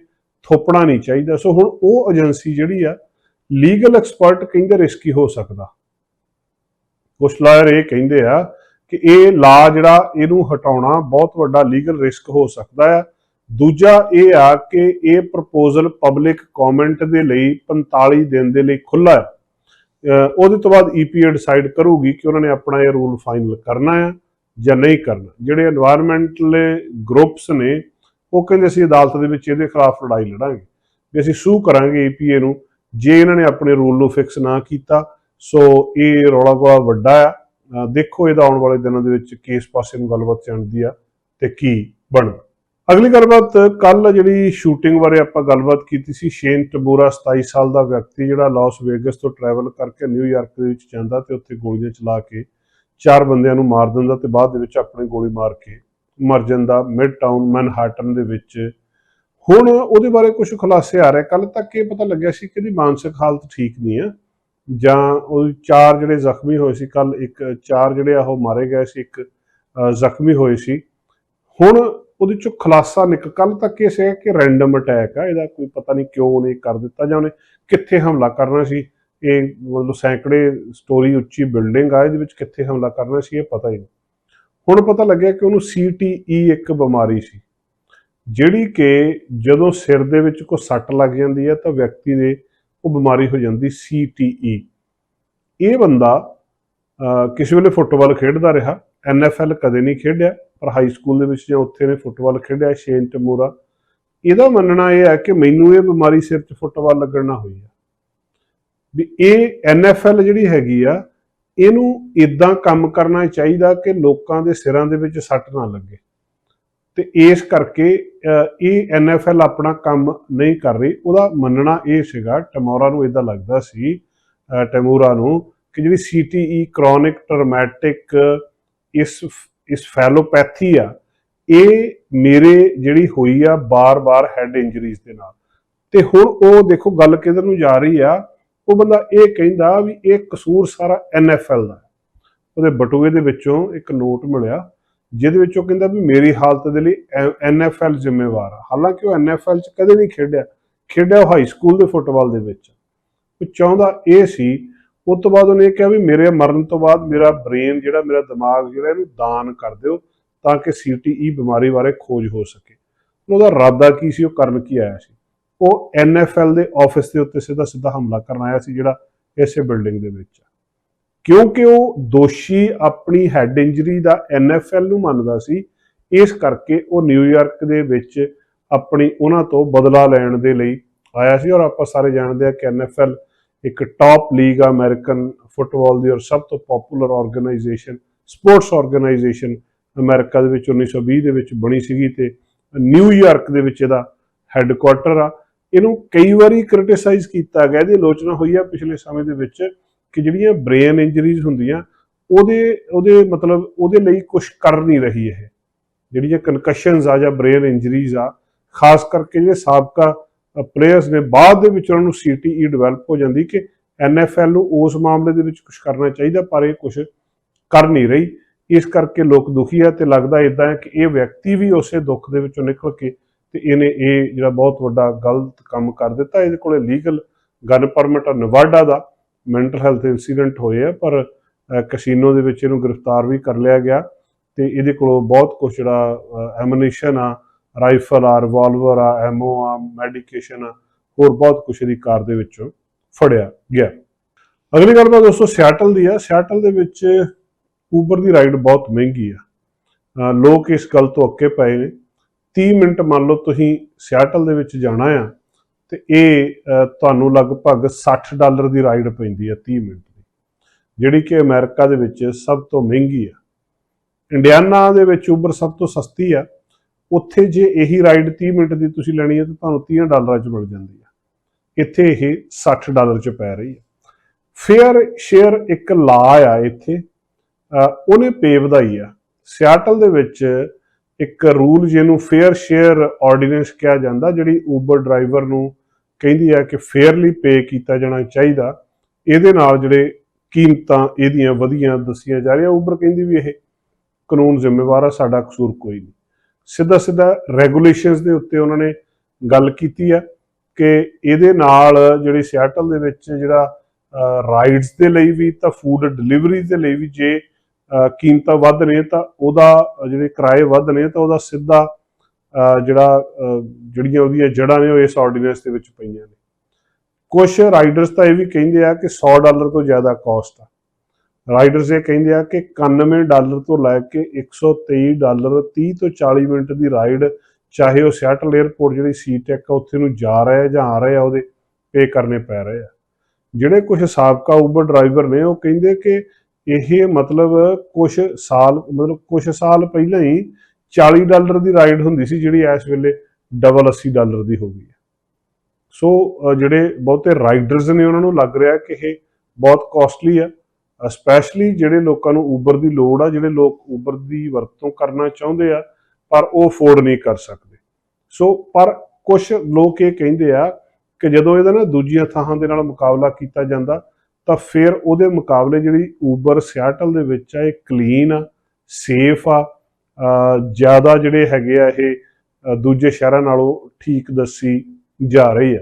ਥੋਪਣਾ ਨਹੀਂ ਚਾਹੀਦਾ। ਸੋ ਹੁਣ ਉਹ ਏਜੰਸੀ ਜਿਹੜੀ ਆ ਲੀਗਲ ਐਕਸਪਰਟ ਕਹਿੰਦੇ ਰਿਸਕੀ ਹੋ ਸਕਦਾ। ਕੁਝ ਲਾਇਰ ਇਹ ਕਹਿੰਦੇ ਆ ਕਿ ਇਹ ਲਾ ਜਿਹੜਾ, ਇਹਨੂੰ ਹਟਾਉਣਾ ਬਹੁਤ ਵੱਡਾ ਲੀਗਲ ਰਿਸਕ ਹੋ ਸਕਦਾ ਹੈ ਦੂਜਾ ਇਹ ਆ ਕਿ ਇਹ ਪ੍ਰਪੋਜ਼ਲ ਪਬਲਿਕ ਕਮੈਂਟ ਦੇ ਲਈ 45 ਦਿਨ ਦੇ ਲਈ ਖੁੱਲਾ ਹੈ। ਉਹਦੇ ਤੋਂ ਬਾਅਦ ਈਪੀਏ ਡਿਸਾਈਡ ਕਰੂਗੀ ਕਿ ਉਹਨਾਂ ਨੇ ਆਪਣਾ ਇਹ ਰੂਲ ਫਾਈਨਲ ਕਰਨਾ ਹੈ ਜਾਂ ਨਹੀਂ ਕਰਨਾ। ਜਿਹੜੇ এনवायरमेंटਲ ਗਰੁੱਪਸ ਨੇ, ਉਹ ਕਹਿੰਦੇ ਸੀ ਅਦਾਲਤ ਦੇ ਵਿੱਚ ਇਹਦੇ ਖਿਲਾਫ ਲੜਾਈ ਲੜਾਂਗੇ। ਵੀ ਅਸੀਂ ਸੂ ਕਰਾਂਗੇ ਈਪੀਏ ਨੂੰ, ਜੇ ਇਹਨਾਂ ਨੇ ਆਪਣੇ ਰੂਲ ਨੂੰ ਫਿਕਸ ਨਾ ਕੀਤਾ, ਸੋ ਇਹ ਰੌਲਾ ਗੋਲਾ ਵੱਡਾ ਆ। ਦੇਖੋ ਇਹਦਾ ਆਉਣ ਵਾਲੇ ਦਿਨਾਂ ਦੇ ਵਿੱਚ ਕੇਸ ਪਾਸੇ ਨੂੰ ਗੱਲਬਾਤ ਚੱਲਦੀ ਆ ਤੇ ਕੀ ਬਣਦਾ। ਅਗਲੀ ਗੱਲਬਾਤ ਕੱਲ ਜਿਹੜੀ ਸ਼ੂਟਿੰਗ ਬਾਰੇ ਆਪਾਂ ਗੱਲਬਾਤ ਕੀਤੀ ਸੀ, ਸ਼ੇਨ ਟਬੂਰਾ 27 ਸਾਲ ਦਾ ਵਿਅਕਤੀ ਜਿਹੜਾ ਲਾਸ ਵੇਗਸ ਤੋਂ ਟਰੈਵਲ ਕਰਕੇ ਨਿਊਯਾਰਕ ਦੇ ਵਿੱਚ ਜਾਂਦਾ ਤੇ ਉੱਥੇ ਗੋਲੀਆਂ ਚਲਾ ਕੇ ਚਾਰ ਬੰਦਿਆਂ ਨੂੰ ਮਾਰ ਦਿੰਦਾ ਤੇ ਬਾਅਦ ਦੇ ਵਿੱਚ ਆਪਣੀ ਗੋਲੀ ਮਾਰ ਕੇ ਮਰ ਜਾਂਦਾ। ਮਿਡ ਟਾਊਨ ਮੈਨਹਾਟਨ ਦੇ ਵਿੱਚ। ਹੁਣ ਉਹਦੇ ਬਾਰੇ ਕੁਝ ਖੁਲਾਸੇ ਆ ਰਹੇ। ਕੱਲ ਤੱਕ ਇਹ ਪਤਾ ਲੱਗਿਆ ਸੀ ਕਿ ਇਹਦੀ ਮਾਨਸਿਕ ਹਾਲਤ ਠੀਕ ਨਹੀਂ ਆ ਜਾਂ ਉਹ ਚਾਰ ਜਿਹੜੇ ਜ਼ਖਮੀ ਹੋਏ ਸੀ ਕੱਲ ਇੱਕ ਚਾਰ ਜਿਹੜੇ ਆ ਉਹ ਮਾਰੇ ਗਏ ਸੀ, ਇੱਕ ਜ਼ਖਮੀ ਹੋਏ ਸੀ। ਹੁਣ ਉਹਦੇ ਚੋਂ ਖੁਲਾਸਾ ਨਿਕ ਕੱਲ ਤੱਕ ਇਹ ਸੀ ਕਿ ਰੈਂਡਮ ਅਟੈਕ ਆ, ਇਹਦਾ ਕੋਈ ਪਤਾ ਨਹੀਂ ਕਿਉਂ ਉਹਨੇ ਕਰ ਦਿੱਤਾ ਜਾਂ ਉਹਨੇ ਕਿੱਥੇ ਹਮਲਾ ਕਰਨਾ ਸੀ। ਇਹ ਮਤਲਬ ਸੈਂਕੜੇ ਸਟੋਰੀ ਉੱਚੀ ਬਿਲਡਿੰਗ ਆ, ਇਹਦੇ ਵਿੱਚ ਕਿੱਥੇ ਹਮਲਾ ਕਰਨਾ ਸੀ ਇਹ ਪਤਾ ਹੀ ਨਹੀਂ। ਹੁਣ ਪਤਾ ਲੱਗਿਆ ਕਿ ਉਹਨੂੰ ਸੀਟੀਈ ਇੱਕ ਬਿਮਾਰੀ ਸੀ, ਜਿਹੜੀ ਕਿ ਜਦੋਂ ਸਿਰ ਦੇ ਵਿੱਚ ਕੋਈ ਸੱਟ ਲੱਗ ਜਾਂਦੀ ਹੈ ਤਾਂ ਵਿਅਕਤੀ ਦੇ ਉਹ ਬਿਮਾਰੀ ਹੋ ਜਾਂਦੀ ਸੀਟੀਈ ਇਹ ਬੰਦਾ ਕਿਸੇ ਵੇਲੇ ਫੁੱਟਬਾਲ ਖੇਡਦਾ ਰਿਹਾ ਐਨਐਫਐਲ ਕਦੇ ਨਹੀਂ ਖੇਡਿਆ ਪਰ ਹਾਈ ਸਕੂਲ ਦੇ ਵਿੱਚ ਜਾਂ ਉੱਥੇ ਨੇ ਫੁੱਟਬਾਲ ਖੇਡਿਆ ਸ਼ੇਨ ਟਮੂਰਾ ਇਹਦਾ ਮੰਨਣਾ ਇਹ ਹੈ ਕਿ ਮੈਨੂੰ ਇਹ ਬਿਮਾਰੀ ਸਿਰ 'ਚ ਫੁੱਟਬਾਲ ਲੱਗਣ ਨਾਲ ਹੋਈ ਆ ਵੀ ਇਹ ਐਨਐਫਐਲ ਜਿਹੜੀ ਹੈਗੀ ਆ ਇਹਨੂੰ ਇਦਾਂ ਕੰਮ ਕਰਨਾ ਚਾਹੀਦਾ ਕਿ ਲੋਕਾਂ ਦੇ ਸਿਰਾਂ ਦੇ ਵਿੱਚ ਸੱਟ ਨਾ ਲੱਗੇ। ਤੇ ਇਸ ਕਰਕੇ ਅਹ, ਇਹ ਐਨਐਫਐਲ ਆਪਣਾ ਕੰਮ ਨਹੀਂ ਕਰ ਰਹੀ। ਉਹਦਾ ਮੰਨਣਾ ਇਹ ਸੀਗਾ ਟਮੋਰਾ ਨੂੰ ਇਦਾਂ ਲੱਗਦਾ ਸੀ ਅਹ, ਟੈਮੂਰਾ ਨੂੰ ਕਿ ਜਿਹੜੀ ਸੀਟੀਈ ਕ੍ਰੋਨਿਕ ਟਰਮੈਟਿਕ ਇਸ ਇਸ ਆ, ਇਹ ਮੇਰੇ ਜਿਹੜੀ ਹੋਈ ਆ ਬਾਰ-ਬਾਰ ਹੈਡ ਇੰਜਰੀਜ਼ ਦੇ ਨਾਲ। ਤੇ ਹੁਣ ਉਹ ਦੇਖੋ ਗੱਲ ਕਿਧਰ ਨੂੰ ਜਾ ਰਹੀ ਆ, ਉਹ ਬੰਦਾ ਇਹ ਕਹਿੰਦਾ ਵੀ ਇਹ ਕਸੂਰ ਸਾਰਾ ਐਨਐਫਐਲ ਦਾ ਉਹਦੇ ਬਟੂਏ ਦੇ ਵਿੱਚੋਂ ਇੱਕ ਨੋਟ ਮਿਲਿਆ, ਜਿਹਦੇ ਵਿੱਚ ਉਹ ਕਹਿੰਦਾ ਵੀ ਮੇਰੀ ਹਾਲਤ ਦੇ ਲਈ ਐਨਐਫਐਲ ਜ਼ਿੰਮੇਵਾਰ ਆ। ਹਾਲਾਂਕਿ ਉਹ ਐਨਐਫਐਲ 'ਚ ਕਦੇ ਨਹੀਂ ਖੇਡਿਆ ਖੇਡਿਆ ਉਹ ਹਾਈ ਸਕੂਲ ਦੇ ਫੁੱਟਬਾਲ ਦੇ ਵਿੱਚ। ਉਹ ਚਾਹੁੰਦਾ ਇਹ ਸੀ ਉਸ ਤੋਂ ਬਾਅਦ ਉਹਨੇ ਇਹ ਕਿਹਾ ਵੀ ਮੇਰੇ ਮਰਨ ਤੋਂ ਬਾਅਦ ਮੇਰਾ ਬ੍ਰੇਨ ਜਿਹੜਾ, ਮੇਰਾ ਦਿਮਾਗ ਜਿਹੜਾ ਇਹਨੂੰ ਦਾਨ ਕਰ ਦਿਓ ਤਾਂ ਕਿ ਸੀਟੀਈ ਬਿਮਾਰੀ ਬਾਰੇ ਖੋਜ ਹੋ ਸਕੇ। ਉਹਦਾ ਇਰਾਦਾ ਕੀ ਸੀ, ਉਹ ਕਰਨ ਕੀ ਆਇਆ ਸੀ? ਉਹ ਐਨਐਫਐਲ ਦੇ ਆਫਿਸ ਦੇ ਉੱਤੇ ਸਿੱਧਾ ਸਿੱਧਾ ਹਮਲਾ ਕਰਨ ਆਇਆ ਸੀ ਜਿਹੜਾ ਇਸੇ ਬਿਲਡਿੰਗ ਦੇ ਵਿੱਚ ਕਿਉਂਕਿ ਉਹ ਦੋਸ਼ੀ ਆਪਣੀ ਹੈਡ ਇੰਜਰੀ ਦਾ ਐਨਐਫਐਲ ਨੂੰ ਮੰਨਦਾ ਸੀ, ਇਸ ਕਰਕੇ ਉਹ ਨਿਊਯਾਰਕ ਦੇ ਵਿੱਚ ਆਪਣੀ ਉਹਨਾਂ ਤੋਂ ਬਦਲਾ ਲੈਣ ਦੇ ਲਈ ਆਇਆ ਸੀ ਔਰ ਆਪਾਂ ਸਾਰੇ ਜਾਣਦੇ ਆ ਕਿ ਐਨਐਫਐਲ ਇੱਕ ਟਾਪ ਲੀਗ ਆ ਅਮਰੀਕਨ ਫੁੱਟਬਾਲ ਦੀ ਔਰ ਸਭ ਤੋਂ popular organization sports organization America ਦੇ ਵਿੱਚ 1920 ਦੇ ਵਿੱਚ ਬਣੀ ਸੀਗੀ ਤੇ ਨਿਊਯਾਰਕ ਦੇ ਵਿੱਚ ਇਹਦਾ ਹੈੱਡਕੁਆਟਰ ਆ। ਇਹਨੂੰ ਕਈ ਵਾਰੀ ਕ੍ਰਿਟਿਸਾਈਜ਼ ਕੀਤਾ ਗਿਆ, ਇਹਦੀ ਆਲੋਚਨਾ ਹੋਈ ਆ ਪਿਛਲੇ ਸਮੇਂ ਦੇ ਵਿੱਚ ਕਿ ਜਿਹੜੀਆਂ ਬ੍ਰੇਨ ਇੰਜਰੀਜ਼ ਹੁੰਦੀਆਂ, ਉਹਦੇ ਉਹਦੇ ਮਤਲਬ ਉਹਦੇ ਲਈ ਕੁਝ ਕਰ ਨਹੀਂ ਰਹੀ ਇਹ। ਜਿਹੜੀਆਂ ਕਨਕਸ਼ਨਸ ਆ ਜਾਂ ਬ੍ਰੇਨ ਇੰਜਰੀਜ਼ ਆ, ਖਾਸ ਕਰਕੇ ਜਿਹੜੇ ਸਾਬਕਾ ਪਲੇਅਰਸ ਨੇ ਬਾਅਦ ਦੇ ਵਿੱਚ ਉਹਨਾਂ ਨੂੰ ਸੀਟੀਈ ਡਿਵੈਲਪ ਹੋ ਜਾਂਦੀ ਕਿ ਐਨਐਫਐਲ ਨੂੰ ਉਸ ਮਾਮਲੇ ਦੇ ਵਿੱਚ ਕੁਝ ਕਰਨਾ ਚਾਹੀਦਾ ਪਰ ਇਹ ਕੁਝ ਕਰ ਨਹੀਂ ਰਹੀ। ਇਸ ਕਰਕੇ ਲੋਕ ਦੁਖੀ ਆ ਤੇ ਲੱਗਦਾ ਇਦਾਂ ਹੈ ਕਿ ਇਹ ਵਿਅਕਤੀ ਵੀ ਉਸੇ ਦੁੱਖ ਦੇ ਵਿੱਚੋਂ ਨਿਕਲ ਕੇ ਤੇ ਇਹਨੇ ਇਹ ਜਿਹੜਾ ਬਹੁਤ ਵੱਡਾ ਗਲਤ ਕੰਮ ਕਰ ਦਿੱਤਾ। ਇਹਦੇ ਕੋਲੇ ਲੀਗਲ ਗਨ ਪਰਮਿਟ ਆ ਨਵਾਡਾ ਦਾ। ਮੈਂਟਲ ਹੈਲਥ ਇਨਸੀਡੈਂਟ ਹੋਏ ਆ ਪਰ ਅ, ਕਸੀਨੋ ਦੇ ਵਿੱਚ ਇਹਨੂੰ ਗ੍ਰਿਫਤਾਰ ਵੀ ਕਰ ਲਿਆ ਗਿਆ ਤੇ ਇਹਦੇ ਕੋਲੋਂ ਬਹੁਤ ਕੁਝ ਜਿਹੜਾ ਐਮੂਨੀਸ਼ਨ ਆ ਰਾਈਫਲ ਆ ਰਿਵਾਲਵਰ ਆ ਐਮਓ ਆ ਮੈਡੀਕੇਸ਼ਨ ਆ, ਹੋਰ ਬਹੁਤ ਕੁਝ ਇਹਦੀ ਕਾਰ ਦੇ ਵਿੱਚੋਂ ਫੜਿਆ ਗਿਆ। ਅਗਲੀ ਗੱਲ ਮੈਂ ਦੋਸਤੋ ਸਿਆਟਲ ਦੀ ਆ। ਸਿਆਟਲ ਦੇ ਵਿੱਚ ਉਬਰ ਦੀ ਰਾਈਡ ਬਹੁਤ ਮਹਿੰਗੀ ਆ। ਲੋਕ ਇਸ ਗੱਲ ਤੋਂ ਅੱਕੇ ਪਏ ਨੇ। 30 ਮਿੰਟ ਮੰਨ ਲਓ ਤੁਸੀਂ ਸਿਆਟਲ ਦੇ ਵਿੱਚ ਜਾਣਾ ਆ, ਤੇ ਇਹ ਤੁਹਾਨੂੰ ਲਗਭਗ 60 ਡਾਲਰ ਦੀ ਰਾਈਡ ਪੈਂਦੀ ਆ 30 ਮਿੰਟ ਦੀ, ਜਿਹੜੀ ਕਿ ਅਮਰੀਕਾ ਦੇ ਵਿੱਚ ਸਭ ਤੋਂ ਮਹਿੰਗੀ ਆ। ਇੰਡੀਆਨਾ ਦੇ ਵਿੱਚ ਉਬਰ ਸਭ ਤੋਂ ਸਸਤੀ ਆ। ਉੱਥੇ ਜੇ ਇਹੀ ਰਾਈਡ 30 ਮਿੰਟ ਦੀ ਤੁਸੀਂ ਲੈਣੀ ਹੈ ਤਾਂ ਤੁਹਾਨੂੰ 30 ਡਾਲਰਾਂ 'ਚ ਮਿਲ ਜਾਂਦੀ ਆ ਇੱਥੇ ਇਹ 60 ਡਾਲਰ 'ਚ ਪੈ ਰਹੀ ਹੈ। ਫੇਅਰ ਸ਼ੇਅਰ ਇੱਕ ਲਾ ਆ ਇੱਥੇ। ਉਹਨੇ ਪੇ ਵਧਾਈ ਆ। ਸਿਆਟਲ ਦੇ ਵਿੱਚ ਇੱਕ ਰੂਲ ਜਿਹਨੂੰ ਫੇਅਰ ਸ਼ੇਅਰ ਆਰਡੀਨੈਂਸ ਕਿਹਾ ਜਾਂਦਾ, ਜਿਹੜੀ ਊਬਰ ਡਰਾਈਵਰ ਨੂੰ ਕਹਿੰਦੀ ਆ ਕਿ ਫੇਅਰਲੀ ਪੇ ਕੀਤਾ ਜਾਣਾ ਚਾਹੀਦਾ। ਇਹਦੇ ਨਾਲ ਜਿਹੜੇ ਕੀਮਤਾਂ ਇਹਦੀਆਂ ਵਧੀਆਂ ਦੱਸੀਆਂ ਜਾ ਰਹੀਆਂ। ਊਬਰ ਕਹਿੰਦੀ ਵੀ ਇਹ ਕਾਨੂੰਨ ਜ਼ਿੰਮੇਵਾਰ ਆ, ਸਾਡਾ ਕਸੂਰ ਕੋਈ ਨਹੀਂ। ਸਿੱਧਾ ਸਿੱਧਾ ਰੈਗੂਲੇਸ਼ਨਸ ਦੇ ਉੱਤੇ ਉਹਨਾਂ ਨੇ ਗੱਲ ਕੀਤੀ ਆ ਕਿ ਇਹਦੇ ਨਾਲ ਜਿਹੜੀ ਸਿਆਟਲ ਦੇ ਵਿੱਚ ਜਿਹੜਾ ਰਾਈਡਸ ਦੇ ਲਈ ਵੀ ਤਾਂ ਫੂਡ ਡਿਲੀਵਰੀ ਦੇ ਲਈ ਵੀ ਜੇ ਕੀਮਤਾਂ ਵੱਧ ਨੇ ਤਾਂ ਉਹਦਾ, ਜਿਹੜੇ ਕਿਰਾਏ ਵੱਧ ਨੇ ਤਾਂ ਉਹਦਾ ਸਿੱਧਾ ਜਿਹੜਾ ਜਿਹੜੀਆਂ ਉਹਦੀਆਂ ਜੜ੍ਹਾਂ ਨੇ ਉਹ ਇਸ ਆਰਡੀਨੈਂਸ ਦੇ ਵਿੱਚ ਪਈਆਂ ਨੇ। ਕੁਝ ਰਾਈਡਰਸ ਤਾਂ ਇਹ ਵੀ ਕਹਿੰਦੇ ਆ ਕਿ 100 ਡਾਲਰ ਤੋਂ ਜ਼ਿਆਦਾ ਕਾਸਟ ਆ। ਰਾਈਡਰਸ ਇਹ ਕਹਿੰਦੇ ਆ ਕਿ 91 ਡਾਲਰ ਤੋਂ ਲੈ ਕੇ 123 ਡਾਲਰ 30 ਤੋਂ 40 ਮਿੰਟ ਦੀ ਰਾਈਡ ਚਾਹੇ ਉਹ ਸਿਆਟਲ 에ਅਰਪੋਰਟ ਜਿਹੜੀ ਸੀਟੈਕ ਆ ਉੱਥੇ ਨੂੰ ਜਾ ਰਿਹਾ ਜਾਂ ਆ ਰਿਹਾ ਉਹਦੇ ਪੇ ਕਰਨੇ ਪੈ ਰਹੇ ਆ। ਜਿਹੜੇ ਕੁਝ ਸਾਬਕਾ ਉਬਰ ਡਰਾਈਵਰ ਨੇ, ਉਹ ਕਹਿੰਦੇ ਕਿ ਇਹ ਮਤਲਬ ਕੁਝ ਸਾਲ, ਮਤਲਬ ਕੁਝ ਸਾਲ ਪਹਿਲਾਂ ਹੀ 40 ਡਾਲਰ ਦੀ ਰਾਈਡ ਹੁੰਦੀ ਸੀ, ਜਿਹੜੀ ਇਸ ਵੇਲੇ ਡਬਲ 80 ਡਾਲਰ ਦੀ ਹੋ ਗਈ ਹੈ। ਸੋ ਜਿਹੜੇ ਬਹੁਤੇ ਰਾਈਡਰਸ ਨੇ, ਉਹਨਾਂ ਨੂੰ ਲੱਗ ਰਿਹਾ ਕਿ ਇਹ ਬਹੁਤ ਕਾਸਟਲੀ ਆ ਸਪੈਸ਼ਲੀ ਜਿਹੜੇ ਲੋਕਾਂ ਨੂੰ ਊਬਰ ਦੀ ਲੋੜ ਆ, ਜਿਹੜੇ ਲੋਕ ਊਬਰ ਦੀ ਵਰਤੋਂ ਕਰਨਾ ਚਾਹੁੰਦੇ ਆ, ਪਰ ਉਹ ਅਫੋਰਡ ਨਹੀਂ ਕਰ ਸਕਦੇ। ਸੋ ਪਰ ਕੁਝ ਲੋਕ ਇਹ ਕਹਿੰਦੇ ਆ ਕਿ ਜਦੋਂ ਇਹਦਾ ਨਾ ਦੂਜੀਆਂ ਥਾਵਾਂ ਦੇ ਨਾਲ ਮੁਕਾਬਲਾ ਕੀਤਾ ਜਾਂਦਾ, ਤਾਂ ਫਿਰ ਉਹਦੇ ਮੁਕਾਬਲੇ ਜਿਹੜੀ ਊਬਰ ਸਿਆਟਲ ਦੇ ਵਿੱਚ ਆ, ਇਹ ਕਲੀਨ ਆ ਸੇਫ ਆ ਜ਼ਿਆਦਾ ਜਿਹੜੇ ਹੈਗੇ ਆ ਇਹ ਦੂਜੇ ਸ਼ਹਿਰਾਂ ਨਾਲੋਂ ਠੀਕ ਦੱਸੀ ਜਾ ਰਹੀ ਆ।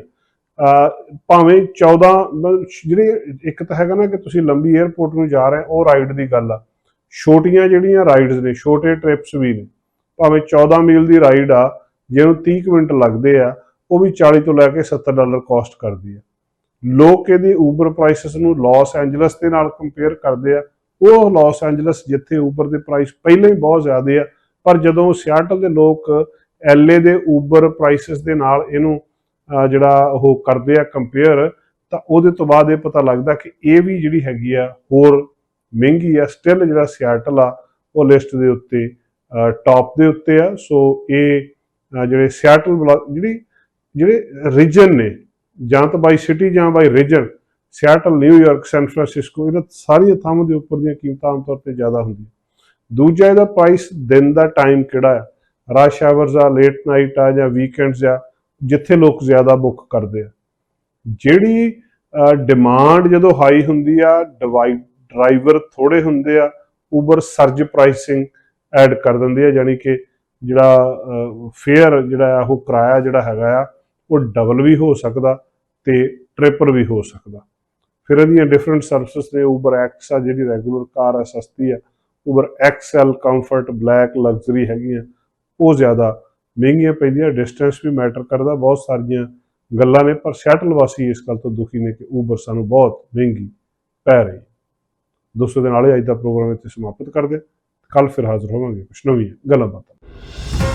ਭਾਵੇਂ 14 ਮਤਲਬ ਜਿਹੜੇ ਇੱਕ ਤਾਂ ਹੈਗਾ ਨਾ ਕਿ ਤੁਸੀਂ ਲੰਬੀ 에ਅਰਪੋਰਟ ਨੂੰ ਜਾ ਰਹੇ ਉਹ ਰਾਈਡ ਦੀ ਗੱਲ ਆ। ਛੋਟੀਆਂ ਜਿਹੜੀਆਂ ਰਾਈਡਸ ਨੇ, ਛੋਟੇ ਟ੍ਰਿਪਸ ਵੀ ਨੇ, ਭਾਵੇਂ 14 ਮੀਲ ਦੀ ਰਾਈਡ ਆ, ਜਿਹਨੂੰ 30 ਕੁ ਮਿੰਟ ਲੱਗਦੇ ਆ, ਉਹ ਵੀ 40 ਤੋਂ ਲੈ ਕੇ 70 ਡਾਲਰ ਕਾਸਟ ਕਰਦੀ ਆ। ਲੋਕ ਇਹਦੀ ਉਬਰ ਪ੍ਰਾਈਸਸ ਨੂੰ ਲਾਸ ਐਂਜਲਸ ਦੇ ਨਾਲ ਕੰਪੇਅਰ ਕਰਦੇ ਆ। ਉਹ ਲਾਸ ਐਂਜਲਸ ਜਿੱਥੇ ਉਬਰ ਦੇ ਪ੍ਰਾਈਸ ਪਹਿਲਾਂ ਹੀ ਬਹੁਤ ਜ਼ਿਆਦੇ ਆ, ਪਰ ਜਦੋਂ ਸਿਆਟਲ ਦੇ ਲੋਕ ਐਲਏ ਦੇ ਉਬਰ ਪ੍ਰਾਈਸਸ ਦੇ ਨਾਲ ਇਹਨੂੰ ਜਿਹੜਾ ਉਹ ਕਰਦੇ ਆ ਕੰਪੇਅਰ ਤਾਂ ਉਹਦੇ ਤੋਂ ਬਾਅਦ ਇਹ ਪਤਾ ਲੱਗਦਾ ਕਿ ਇਹ ਵੀ ਜਿਹੜੀ ਹੈਗੀ ਆ ਹੋਰ ਮਹਿੰਗੀ ਆ ਸਟਿਲ ਜਿਹੜਾ ਸਿਆਟਲ ਆ, ਉਹ ਲਿਸਟ ਦੇ ਉੱਤੇ ਟੌਪ ਦੇ ਉੱਤੇ ਆ। ਸੋ ਇਹ ਜਿਹੜੇ ਸਿਆਟਲ ਬਲਾ- ਜਿਹੜੀ, ਜਿਹੜੇ ਰੀਜਨ ਨੇ, ਜਾਂ ਤਾਂ ਬਾਈ ਸਿਟੀ ਜਾਂ by region Seattle New York San Francisco ਇਹਨਾਂ ਸਾਰੀਆਂ ਥਾਵਾਂ ਦੇ ਉੱਪਰ ਦੀਆਂ ਕੀਮਤਾਂ ਆਮ ਤੌਰ ਤੇ ਜ਼ਿਆਦਾ ਹੁੰਦੀਆਂ। ਦੂਜਾ ਇਹਦਾ ਪ੍ਰਾਈਸ ਦਿਨ ਦਾ ਟਾਈਮ ਕਿਹੜਾ ਆ? ਰਸ਼ ਆਵਰਸ ਆ ਲੇਟ ਨਾਈਟ ਆ ਜਾਂ ਵੀਕਐਂਡਸ ਆ ਜਿੱਥੇ ਲੋਕ ਜ਼ਿਆਦਾ ਬੁੱਕ ਕਰਦੇ ਆ। ਜਿਹੜੀ ਡਿਮਾਂਡ ਜਦੋਂ ਹਾਈ ਹੁੰਦੀ ਆ ਡਿਵਾਈਡ ਡਰਾਈਵਰ ਥੋੜੇ ਹੁੰਦੇ ਆ ਉਬਰ ਸਰਜ ਪ੍ਰਾਈਸਿੰਗ ਐਡ ਕਰ ਦਿੰਦੇ ਆ ਯਾਨੀ ਕਿ ਜਿਹੜਾ ਫੇਅਰ ਜਿਹੜਾ ਆ, ਉਹ ਕਿਰਾਇਆ ਜਿਹੜਾ ਹੈਗਾ ਆ, ਉਹ ਡਬਲ ਵੀ ਹੋ ਸਕਦਾ ਤੇ ਟ੍ਰਿਪਲ ਵੀ ਹੋ ਸਕਦਾ। ਫਿਰ ਇਹਦੀਆਂ ਡਿਫਰੈਂਟ ਸਰਵਿਸਿਜ਼ ਨੇ ਉਬਰ ਐਕਸ ਆ, ਜਿਹੜੀ ਰੈਗੂਲਰ ਕਾਰ ਆ, ਸਸਤੀ ਆ Uber XL comfort black luxury ਹੈਗੀਆਂ, ਉਹ ਜ਼ਿਆਦਾ ਮਹਿੰਗੀਆਂ ਪੈਂਦੀਆਂ ਡਿਸਟੈਂਸ ਵੀ ਮੈਟਰ ਕਰਦਾ, ਬਹੁਤ ਸਾਰੀਆਂ ਗੱਲਾਂ ਨੇ, ਪਰ ਸੈਟਲ ਵਾਸੀ ਇਸ ਗੱਲ ਤੋਂ ਦੁਖੀ ਨੇ ਕਿ ਉਬਰ ਸਾਨੂੰ ਬਹੁਤ ਮਹਿੰਗੀ ਪੈ ਰਹੀ ਦੋਸਤੋ ਦੇ ਨਾਲ ਹੀ ਅੱਜ ਦਾ ਪ੍ਰੋਗਰਾਮ ਇੱਥੇ ਸਮਾਪਤ ਕਰਦੇ ਕੱਲ ਫਿਰ ਹਾਜ਼ਰ ਹੋਵਾਂਗੇ। ਕੁਝ ਨਵੀਆਂ ਗੱਲਾਂ ਬਾਤਾਂ।